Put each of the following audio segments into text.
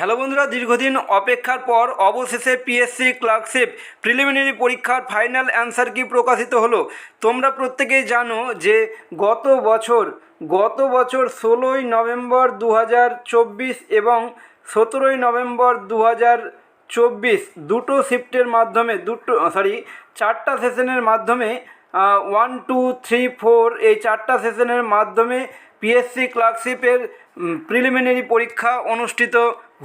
Hello বন্ধুরা, দীর্ঘদিন অপেক্ষার পর অবশেষে পিএসসি ক্লার্কশিপ প্রিলিমিনারি পরীক্ষার ফাইনাল অ্যান্সার কি প্রকাশিত হলো? তোমরা প্রত্যেকেই জানো যে গত বছর গত বছর ষোলোই নভেম্বর দু হাজার চব্বিশ এবং সতেরোই নভেম্বর দু চব্বিশ দুটো শিফটের মাধ্যমে, দুটো সরি চারটা সেশনের মাধ্যমে ওয়ান টু থ্রি ফোর এই চারটা সেশনের মাধ্যমে পিএসসি ক্লার্কশিপের প্রিলিমিনারি পরীক্ষা অনুষ্ঠিত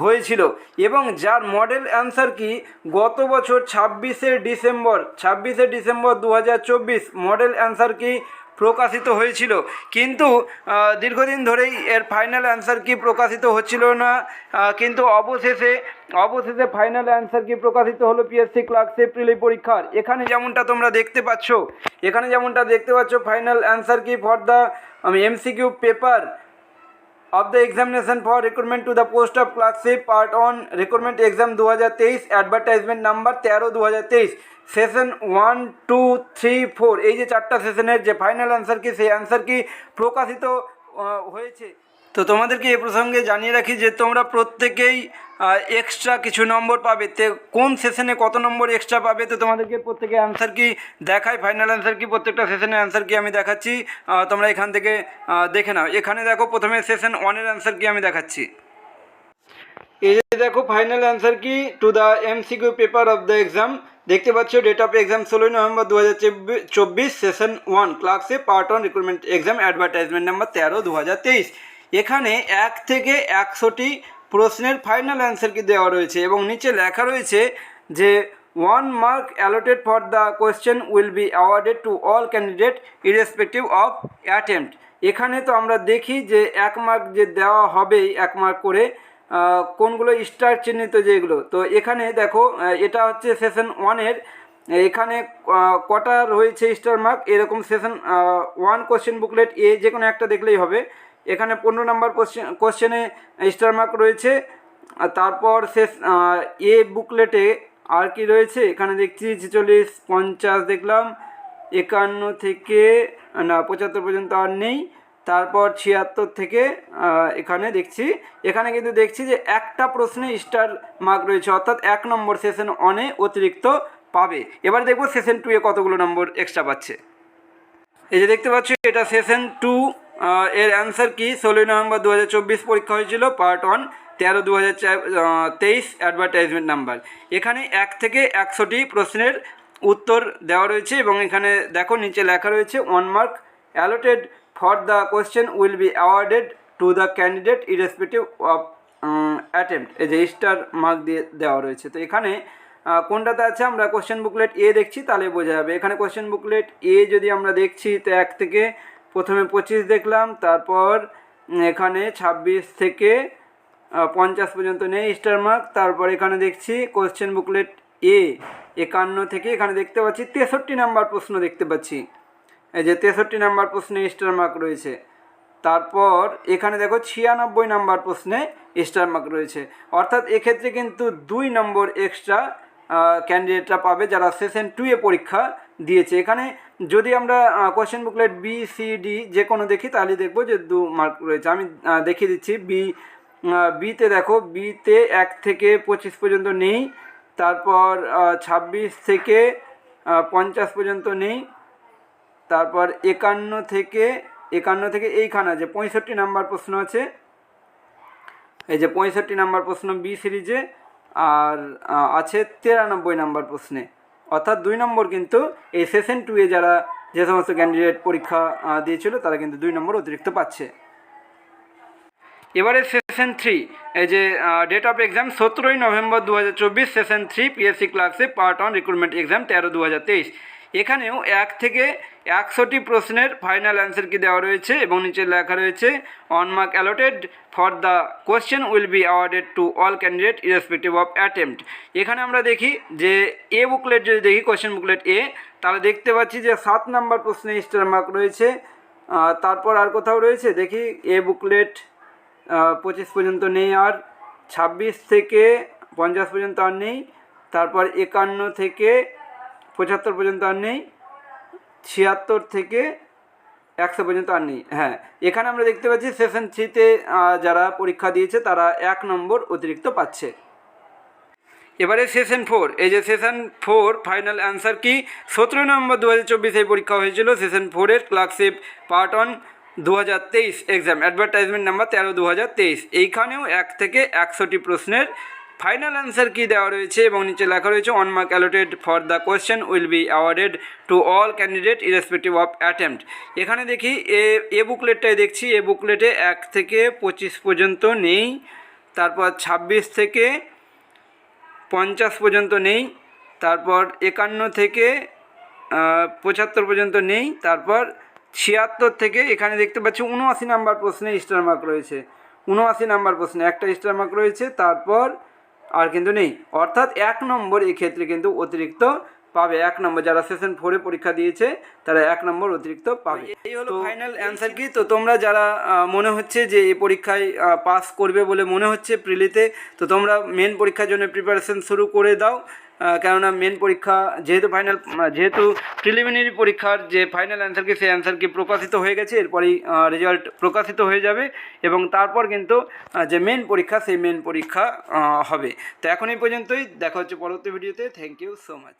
হয়েছিল এবং যার মডেল অ্যান্সার কি? গত বছর ছাব্বিশে ডিসেম্বর ছাব্বিশে ডিসেম্বর দু হাজার চব্বিশ মডেল অ্যান্সার কি? প্রকাশিত হয়েছিল। কিন্তু দীর্ঘদিন ধরেই এর ফাইনাল অ্যান্সার কি প্রকাশিত হচ্ছিল না। কিন্তু অবশেষে অবশেষে ফাইনাল অ্যান্সার কি প্রকাশিত হলো পিএসসি ক্লার্কশিপ প্রিলি পরীক্ষার। এখানে যেমনটা তোমরা দেখতে পাচ্ছ, এখানে যেমনটা দেখতে পাচ্ছ final answer key for the MCQ paper of the examination for recruitment to the post of class C part on recruitment exam 2023 advertisement number তেরো দু হাজার তেইশ session one two three four এই যে চারটা সেশনের যে ফাইনাল অ্যান্সার কি সেই অ্যান্সার কি প্রকাশিত হয়েছে তো তোমাদেরকে এ প্রসঙ্গে জানিয়ে রাখি যে তোমরা প্রত্যেকেই এক্সট্রা কিছু নম্বর পাবে। তে কোন সেশনে কত নম্বর এক্সট্রা পাবে, তো তোমাদেরকে প্রত্যেকে অ্যান্সার কি দেখায় ফাইনাল অ্যান্সার কি, প্রত্যেকটা সেশনের অ্যান্সার কি আমি দেখাচ্ছি। তোমরা এখান থেকে দেখে নাও। এখানে দেখো প্রথমে সেশন ওয়ানের অ্যান্সার কি আমি দেখাচ্ছি। এই যে দেখো final answer key? To the MCQ paper of the exam দেখতে পাচ্ছ ডেট অফ এক্সাম ষোলোই নভেম্বর দু হাজার চব্বিশ session one clerkship part one recruitment exam advertisement number তেরো দু হাজার তেইশ। এখানে এক থেকে একশোটি প্রশ্নের ফাইনাল অ্যান্সার কি দেওয়া রয়েছে? এবং নিচে লেখা রয়েছে যে one mark allotted for the question will be awarded to all candidate irrespective of attempt এখানে তো আমরা দেখি যে, এক মার্ক যে দেওয়া হবেই, এক মার্ক করে কোনগুলো স্টার চিহ্নিত যেগুলো তো এখানে দেখো এটা হচ্ছে সেশন ওয়ানের এখানে কটা রয়েছে স্টার মার্ক এরকম session one question booklet A যে কোনো একটা দেখলেই হবে। এখানে পনেরো নম্বর কোশ্চেন কোশ্চেনে স্টার মার্ক রয়েছে। তারপর শেষ এ বুকলেটে আর কি রয়েছে? এখানে দেখছি ছেচল্লিশ, পঞ্চাশ দেখলাম। একান্ন থেকে, না, পঁচাত্তর পর্যন্ত আর নেই। তারপর ছিয়াত্তর থেকে এখানে দেখছি। এখানে কিন্তু দেখছি যে একটা প্রশ্নে স্টার মার্ক রয়েছে, অর্থাৎ এক নম্বর সেশন অনে অতিরিক্ত পাবে। এবার দেখব সেশন টু এ কতগুলো নম্বর এক্সট্রা পাচ্ছে। এই যে দেখতে পাচ্ছ, এটা সেশন টু এর অ্যান্সার কি? ষোলোই নভেম্বর দু হাজার চব্বিশ পরীক্ষা হয়েছিল পার্ট ওয়ান তেরো দু হাজার তেইশ অ্যাডভার্টাইজমেন্ট নাম্বার এখানে এক থেকে একশোটি প্রশ্নের উত্তর দেওয়া রয়েছে এবং এখানে দেখো নিচে লেখা রয়েছে one mark allotted for the question will be awarded to the candidate irrespective of attempt এই যে স্টার মার্ক দিয়ে দেওয়া রয়েছে। তো এখানে কোনটাতে আছে? আমরা কোশ্চেন বুকলেট এ দেখছি, তাহলে বোঝা যাবে। এখানে কোশ্চেন বুকলেট এ যদি আমরা দেখছি, তো এক থেকে প্রথমে পঁচিশ দেখলাম তারপর এখানে ছাব্বিশ থেকে আহ, পঞ্চাশ পর্যন্ত নেই স্টার মার্ক তারপর এখানে দেখছি কোশ্চেন বুকলেট এ একান্ন থেকে এখানে দেখতে পাচ্ছি তেষট্টি নাম্বার প্রশ্ন দেখতে পাচ্ছি। এই যে তেষট্টি নাম্বার প্রশ্নে স্টার মার্ক রয়েছে। তারপর এখানে দেখো ছিয়ানব্বই নাম্বার প্রশ্নে স্টার মার্ক রয়েছে। অর্থাৎ এক্ষেত্রে কিন্তু দুই নম্বর এক্সট্রা ক্যান্ডিডেটরা পাবে যারা সেশন টু এ পরীক্ষা দিয়েছে। এখানে যদি আমরা question booklet B C D যে কোনো দেখি তাহলে দেখব যে দু মার্ক রয়েছে। আমি দেখিয়ে দিচ্ছি। বি বিতে দেখো বিতে এক থেকে পঁচিশ পর্যন্ত নেই। তারপর ছাব্বিশ থেকে পঞ্চাশ পর্যন্ত নেই। তারপর একান্ন থেকে একান্ন থেকে এইখানে আছে। পঁয়ষট্টি নাম্বার প্রশ্ন আছে। এই যে পঁয়ষট্টি নাম্বার প্রশ্ন বি সিরিজে আর আছে তিরানব্বই নম্বর প্রশ্নে। অর্থাৎ দুই নম্বর কিন্তু এই সেশন টুয়ে যারা যে সমস্ত ক্যান্ডিডেট পরীক্ষা দিয়েছিল, তারা কিন্তু দুই নম্বর অতিরিক্ত পাচ্ছে। এবারে সেশন থ্রি এই যে ডেট অফ এক্সাম সতেরোই নভেম্বর দু হাজার চব্বিশ সেশন থ্রি পিএসসি ক্লাসে পার্ট ওয়ান রিক্রুটমেন্ট এক্সাম তেরো দু হাজার তেইশ। এখানেও এক থেকে একশোটি প্রশ্নের ফাইনাল অ্যান্সার কি দেওয়া রয়েছে এবং নিচে লেখা রয়েছে one mark allotted for the question will be awarded to all candidate irrespective of attempt এখানে আমরা দেখি যে এ বুকলেট যদি দেখি কোয়েশ্চেন বুকলেট এ তাহলে দেখতে পাচ্ছি যে সাত নাম্বার প্রশ্নে স্টার মার্ক রয়েছে। তারপর আর কোথাও রয়েছে? দেখি এ বুকলেট পঁচিশ পর্যন্ত নেই আর, ছাব্বিশ থেকে পঞ্চাশ পর্যন্ত আর নেই। তারপর একান্ন থেকে পঁচাত্তর পর্যন্ত আর নেই, ছিয়াত্তর থেকে একশো পর্যন্ত আর নেই হ্যাঁ। এখানে আমরা দেখতে পাচ্ছি সেশন থ্রিতে যারা পরীক্ষা দিয়েছে তারা এক নম্বর অতিরিক্ত পাচ্ছে। এবারে সেশন ফোর এই যে সেশন ফোর ফাইনাল অ্যান্সার কি? সতেরো নম্বর দু হাজার চব্বিশে পরীক্ষা হয়েছিল সেশন ফোরের ক্লার্কশিপ পার্ট ওয়ান দু হাজার তেইশ এক্সাম অ্যাডভার্টাইজমেন্ট নাম্বার তেরো দু হাজার তেইশ। এইখানেও এক থেকে একশোটি প্রশ্নের ফাইনাল অ্যান্সার কি দেওয়া রয়েছে এবং নিচে লেখা রয়েছে one mark allotted for the question will be awarded to all candidate irrespective of attempt এখানে দেখি, এ এ বুকলেটটাই দেখছি, এ বুকলেটে এক থেকে পঁচিশ পর্যন্ত নেই, তারপর ছাব্বিশ থেকে পঞ্চাশ পর্যন্ত নেই, তারপর একান্ন থেকে পঁচাত্তর পর্যন্ত নেই, তারপর ছিয়াত্তর থেকে, এখানে দেখতে পাচ্ছি উনআশি নাম্বার প্রশ্নে স্টার মার্ক রয়েছে। উনআশি নাম্বার প্রশ্নে একটা স্টার মার্ক রয়েছে, তারপর আর কিন্তু নেই। অর্থাৎ এক নম্বর এক্ষেত্রে কিন্তু অতিরিক্ত পাবে এক নম্বর যারা সেশন ফোরে পরীক্ষা দিয়েছে তারা এক নম্বর অতিরিক্ত পাবে। এই হলো ফাইনাল অ্যান্সার কি? তো তোমরা যারা মনে হচ্ছে যে এই পরীক্ষায় পাস করবে বলে মনে হচ্ছে প্রিলিতে তো তোমরা মেন পরীক্ষার জন্য প্রিপারেশন শুরু করে দাও। কেননা মেন পরীক্ষা যেহেতু ফাইনাল যেহেতু প্রিলিমিনারি পরীক্ষার যে ফাইনাল অ্যান্সার কি সেই অ্যান্সার কি প্রকাশিত হয়ে গেছে এরপরই রেজাল্ট প্রকাশিত হয়ে যাবে। এবং তারপর কিন্তু যে মেন পরীক্ষা সেই মেন পরীক্ষা হবে। তো এখন এই পর্যন্তই দেখা হচ্ছে পরবর্তী ভিডিওতে থ্যাংক ইউ সো মাচ